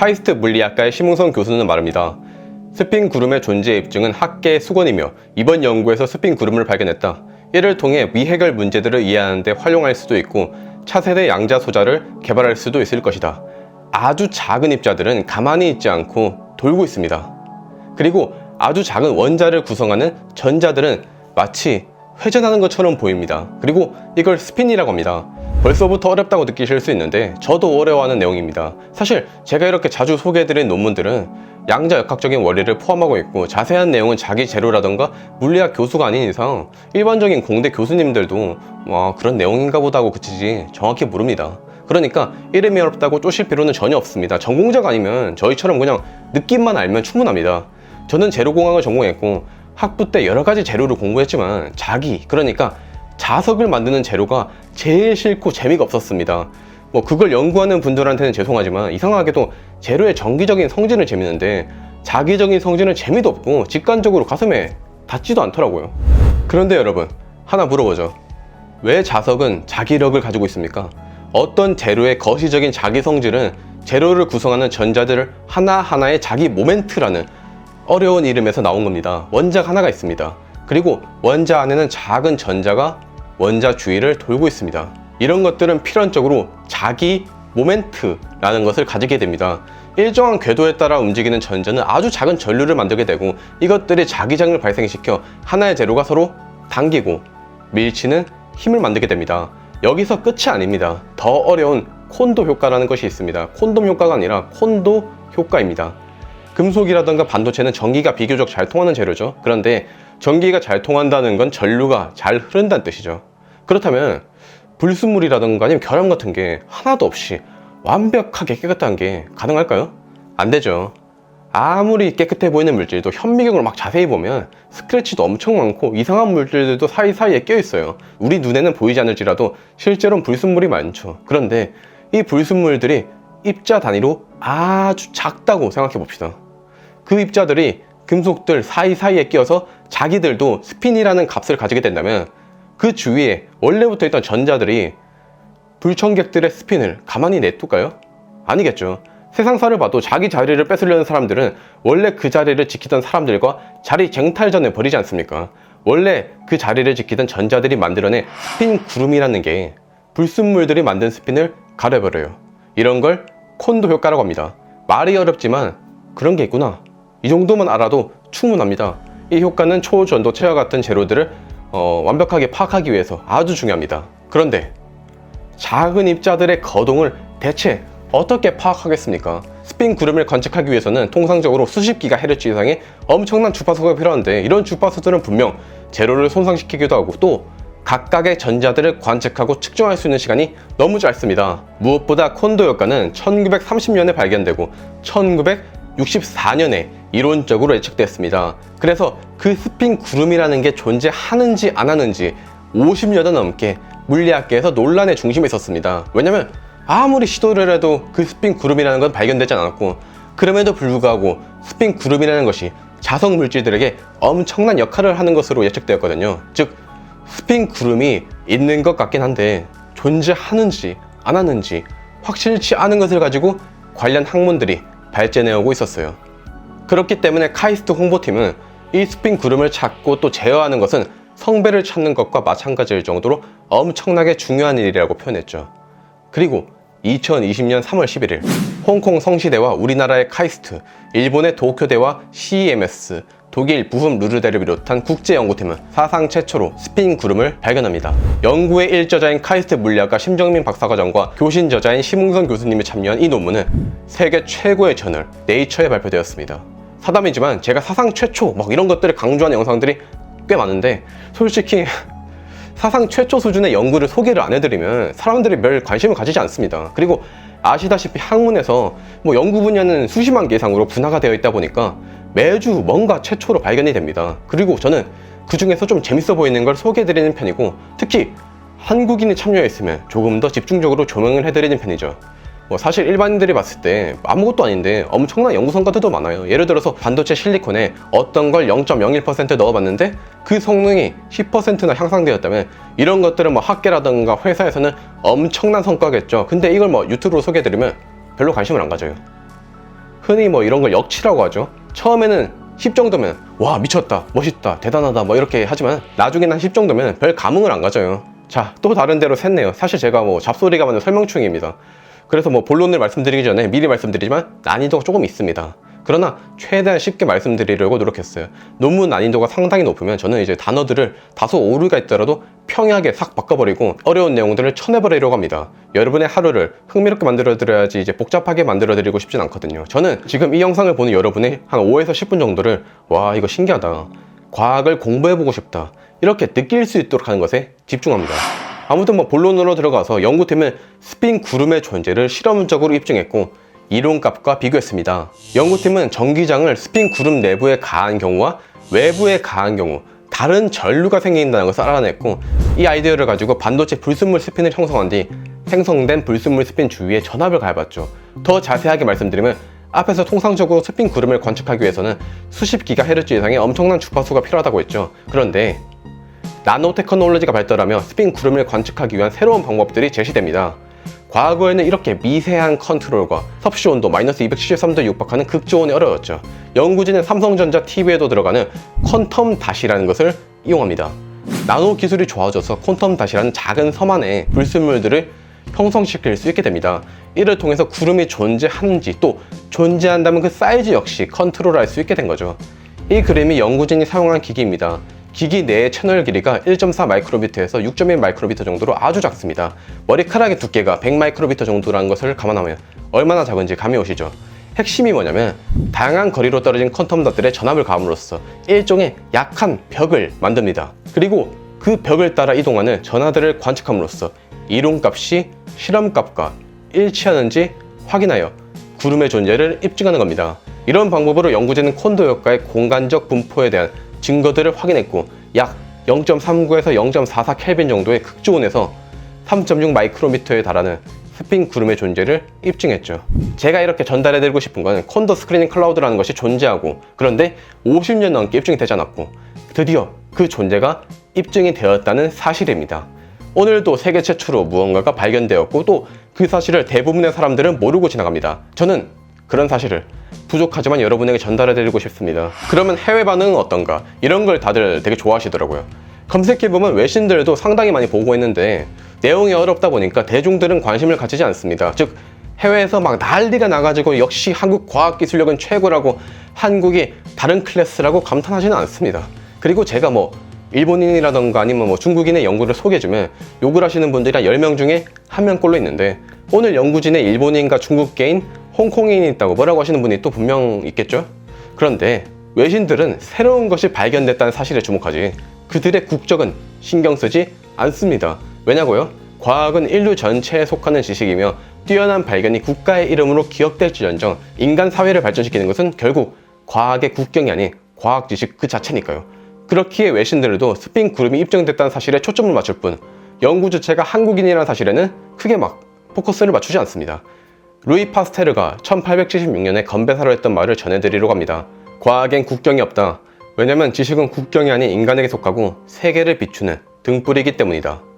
카이스트 물리학과의 심웅선 교수는 말합니다. 스핀 구름의 존재 입증은 학계의 수건이며 이번 연구에서 스핀 구름을 발견했다. 이를 통해 미해결 문제들을 이해하는 데 활용할 수도 있고 차세대 양자 소자를 개발할 수도 있을 것이다. 아주 작은 입자들은 가만히 있지 않고 돌고 있습니다. 그리고 아주 작은 원자를 구성하는 전자들은 마치 회전하는 것처럼 보입니다. 그리고 이걸 스핀이라고 합니다. 벌써부터 어렵다고 느끼실 수 있는데 저도 어려워하는 내용입니다. 사실 제가 이렇게 자주 소개해드린 논문들은 양자 역학적인 원리를 포함하고 있고 자세한 내용은 자기 재료라던가 물리학 교수가 아닌 이상 일반적인 공대 교수님들도 와 그런 내용인가 보다 하고 그치지 정확히 모릅니다. 그러니까 이름이 어렵다고 쪼실 필요는 전혀 없습니다. 전공자가 아니면 저희처럼 그냥 느낌만 알면 충분합니다. 저는 재료공학을 전공했고 학부 때 여러 가지 재료를 공부했지만 자기 그러니까 자석을 만드는 재료가 제일 싫고 재미가 없었습니다. 뭐 그걸 연구하는 분들한테는 죄송하지만 이상하게도 재료의 정기적인 성질은 재밌는데 자기적인 성질은 재미도 없고 직관적으로 가슴에 닿지도 않더라고요. 그런데 여러분 하나 물어보죠. 왜 자석은 자기력을 가지고 있습니까? 어떤 재료의 거시적인 자기 성질은 재료를 구성하는 전자들 하나하나의 자기 모멘트라는 어려운 이름에서 나온 겁니다. 원자가 하나가 있습니다. 그리고 원자 안에는 작은 전자가 원자 주위를 돌고 있습니다. 이런 것들은 필연적으로 자기 모멘트라는 것을 가지게 됩니다. 일정한 궤도에 따라 움직이는 전자는 아주 작은 전류를 만들게 되고 이것들이 자기장을 발생시켜 하나의 재료가 서로 당기고 밀치는 힘을 만들게 됩니다. 여기서 끝이 아닙니다. 더 어려운 콘도 효과라는 것이 있습니다. 콘돔 효과가 아니라 콘도 효과입니다. 금속이라던가 반도체는 전기가 비교적 잘 통하는 재료죠. 그런데 전기가 잘 통한다는 건 전류가 잘 흐른다는 뜻이죠. 그렇다면 불순물이라던가 아니면 결함 같은 게 하나도 없이 완벽하게 깨끗한 게 가능할까요? 안 되죠. 아무리 깨끗해 보이는 물질도 현미경을 막 자세히 보면 스크래치도 엄청 많고 이상한 물질들도 사이사이에 껴 있어요. 우리 눈에는 보이지 않을지라도 실제로는 불순물이 많죠. 그런데 이 불순물들이 입자 단위로 아주 작다고 생각해 봅시다. 그 입자들이 금속들 사이사이에 끼어서 자기들도 스핀이라는 값을 가지게 된다면 그 주위에 원래부터 있던 전자들이 불청객들의 스핀을 가만히 냅둘까요? 아니겠죠. 세상사를 봐도 자기 자리를 뺏으려는 사람들은 원래 그 자리를 지키던 사람들과 자리 쟁탈전에 벌이지 않습니까? 원래 그 자리를 지키던 전자들이 만들어낸 스핀 구름이라는 게 불순물들이 만든 스핀을 가려버려요. 이런 걸 콘도 효과라고 합니다. 말이 어렵지만 그런 게 있구나. 이 정도만 알아도 충분합니다. 이 효과는 초전도체와 같은 재료들을 어, 완벽하게 파악하기 위해서 아주 중요합니다. 그런데 작은 입자들의 거동을 대체 어떻게 파악하겠습니까? 스핀 구름을 관측하기 위해서는 통상적으로 수십 기가 헤르츠 이상의 엄청난 주파수가 필요한데 이런 주파수들은 분명 재료를 손상시키기도 하고 또 각각의 전자들을 관측하고 측정할 수 있는 시간이 너무 짧습니다. 무엇보다 콘도 효과는 1930년에 발견되고 1964년에 이론적으로 예측됐습니다. 그래서 그 스핀 구름이라는 게 존재하는지 안 하는지 50년은 넘게 물리학계에서 논란의 중심에 있었습니다. 왜냐면 아무리 시도를 해도 그 스핀 구름이라는 건 발견되지 않았고 그럼에도 불구하고 스핀 구름이라는 것이 자석 물질들에게 엄청난 역할을 하는 것으로 예측되었거든요. 즉 스핀 구름이 있는 것 같긴 한데 존재하는지 안 하는지 확실치 않은 것을 가지고 관련 학문들이 발전해 오고 있었어요. 그렇기 때문에 카이스트 홍보팀은 이 스핀 구름을 찾고 또 제어하는 것은 성배를 찾는 것과 마찬가지일 정도로 엄청나게 중요한 일이라고 표현했죠. 그리고 2020년 3월 11일 홍콩 성시대와 우리나라의 카이스트, 일본의 도쿄대와 CEMS, 독일 부품 루르대를 비롯한 국제연구팀은 사상 최초로 스핀 구름을 발견합니다. 연구의 일저자인 카이스트 물리학과 심정민 박사과정과 교신 저자인 심웅선 교수님이 참여한 이 논문은 세계 최고의 저널 네이처에 발표되었습니다. 사담이지만 제가 사상 최초 막 이런 것들을 강조하는 영상들이 꽤 많은데 솔직히 사상 최초 수준의 연구를 소개를 안 해드리면 사람들이 별 관심을 가지지 않습니다. 그리고 아시다시피 학문에서 뭐 연구 분야는 수십만 개 이상으로 분화가 되어 있다 보니까 매주 뭔가 최초로 발견이 됩니다. 그리고 저는 그 중에서 좀 재밌어 보이는 걸 소개해드리는 편이고 특히 한국인이 참여했으면 조금 더 집중적으로 조명을 해드리는 편이죠. 뭐 사실 일반인들이 봤을 때 아무것도 아닌데 엄청난 연구 성과들도 많아요. 예를 들어서 반도체 실리콘에 어떤 걸 0.01% 넣어봤는데 그 성능이 10%나 향상되었다면 이런 것들은 뭐 학계라든가 회사에서는 엄청난 성과겠죠. 근데 이걸 뭐 유튜브로 소개해드리면 별로 관심을 안 가져요. 흔히 뭐 이런 걸 역치라고 하죠. 처음에는 10 정도면 와 미쳤다 멋있다 대단하다 뭐 이렇게 하지만 나중에는 한10 정도면 별 감흥을 안 가져요. 자 또 다른 데로 샜네요. 사실 제가 뭐 잡소리가 많은 설명충입니다. 그래서 뭐 본론을 말씀드리기 전에 미리 말씀드리지만 난이도가 조금 있습니다. 그러나 최대한 쉽게 말씀드리려고 노력했어요. 논문 난이도가 상당히 높으면 저는 이제 단어들을 다소 오류가 있더라도 평이하게 싹 바꿔버리고 어려운 내용들을 쳐내버리려고 합니다. 여러분의 하루를 흥미롭게 만들어드려야지 이제 복잡하게 만들어드리고 싶진 않거든요. 저는 지금 이 영상을 보는 여러분의 한 5에서 10분 정도를 와 이거 신기하다. 과학을 공부해보고 싶다. 이렇게 느낄 수 있도록 하는 것에 집중합니다. 아무튼 뭐 본론으로 들어가서 연구팀은 스핀 구름의 존재를 실험적으로 입증했고 이론값과 비교했습니다. 연구팀은 전기장을 스핀 구름 내부에 가한 경우와 외부에 가한 경우 다른 전류가 생긴다는 것을 알아냈고 이 아이디어를 가지고 반도체 불순물 스핀을 형성한 뒤 생성된 불순물 스핀 주위에 전압을 가해봤죠. 더 자세하게 말씀드리면 앞에서 통상적으로 스핀 구름을 관측하기 위해서는 수십 기가 헤르츠 이상의 엄청난 주파수가 필요하다고 했죠. 그런데 나노 테크놀로지가 발달하며 스핀 구름을 관측하기 위한 새로운 방법들이 제시됩니다. 과거에는 이렇게 미세한 컨트롤과 섭씨 온도 마이너스 273도 육박하는 극저온이 어려웠죠. 연구진은 삼성전자 TV에도 들어가는 퀀텀 다시라는 것을 이용합니다. 나노 기술이 좋아져서 퀀텀 다시라는 작은 섬 안에 불순물들을 형성시킬 수 있게 됩니다. 이를 통해서 구름이 존재하는지 또 존재한다면 그 사이즈 역시 컨트롤할 수 있게 된 거죠. 이 그림이 연구진이 사용한 기기입니다. 기기 내의 채널 길이가 1.4 마이크로비트에서 6.1 마이크로비트 정도로 아주 작습니다. 머리카락의 두께가 100 마이크로비트 정도라는 것을 감안하면 얼마나 작은지 감이 오시죠? 핵심이 뭐냐면 다양한 거리로 떨어진 퀀텀 닷들의 전압을 가함으로써 일종의 약한 벽을 만듭니다. 그리고 그 벽을 따라 이동하는 전하들을 관측함으로써 이론값이 실험값과 일치하는지 확인하여 구름의 존재를 입증하는 겁니다. 이런 방법으로 연구진은 콘도 효과의 공간적 분포에 대한 증거들을 확인했고 약 0.39에서 0.44 켈빈 정도의 극저온에서 3.6 마이크로미터에 달하는 스핀 구름의 존재를 입증했죠. 제가 이렇게 전달해드리고 싶은 건 콘도 스크리닝 클라우드라는 것이 존재하고 그런데 50년 넘게 입증이 되지 않았고 드디어 그 존재가 입증이 되었다는 사실입니다. 오늘도 세계 최초로 무언가가 발견되었고 또 그 사실을 대부분의 사람들은 모르고 지나갑니다. 저는 그런 사실을 부족하지만 여러분에게 전달해드리고 싶습니다. 그러면 해외 반응은 어떤가? 이런 걸 다들 되게 좋아하시더라고요. 검색해보면 외신들도 상당히 많이 보고 있는데 내용이 어렵다 보니까 대중들은 관심을 가지지 않습니다. 즉, 해외에서 막 난리가 나가지고 역시 한국 과학기술력은 최고라고 한국이 다른 클래스라고 감탄하지는 않습니다. 그리고 제가 뭐 일본인이라던가 아니면 뭐 중국인의 연구를 소개해주면 욕을 하시는 분들이 한 10명 중에 한 명꼴로 있는데 오늘 연구진에 일본인과 중국계인 홍콩인이 있다고 뭐라고 하시는 분이 또 분명 있겠죠? 그런데 외신들은 새로운 것이 발견됐다는 사실에 주목하지 그들의 국적은 신경 쓰지 않습니다. 왜냐고요? 과학은 인류 전체에 속하는 지식이며 뛰어난 발견이 국가의 이름으로 기억될지언정 인간 사회를 발전시키는 것은 결국 과학의 국경이 아닌 과학 지식 그 자체니까요. 그렇기에 외신들도 스핀 구름이 입증됐다는 사실에 초점을 맞출 뿐 연구 주체가 한국인이라는 사실에는 크게 막 포커스를 맞추지 않습니다. 루이 파스테르가 1876년에 건배사로 했던 말을 전해드리려고 합니다. 과학엔 국경이 없다. 왜냐면 지식은 국경이 아닌 인간에게 속하고 세계를 비추는 등불이기 때문이다.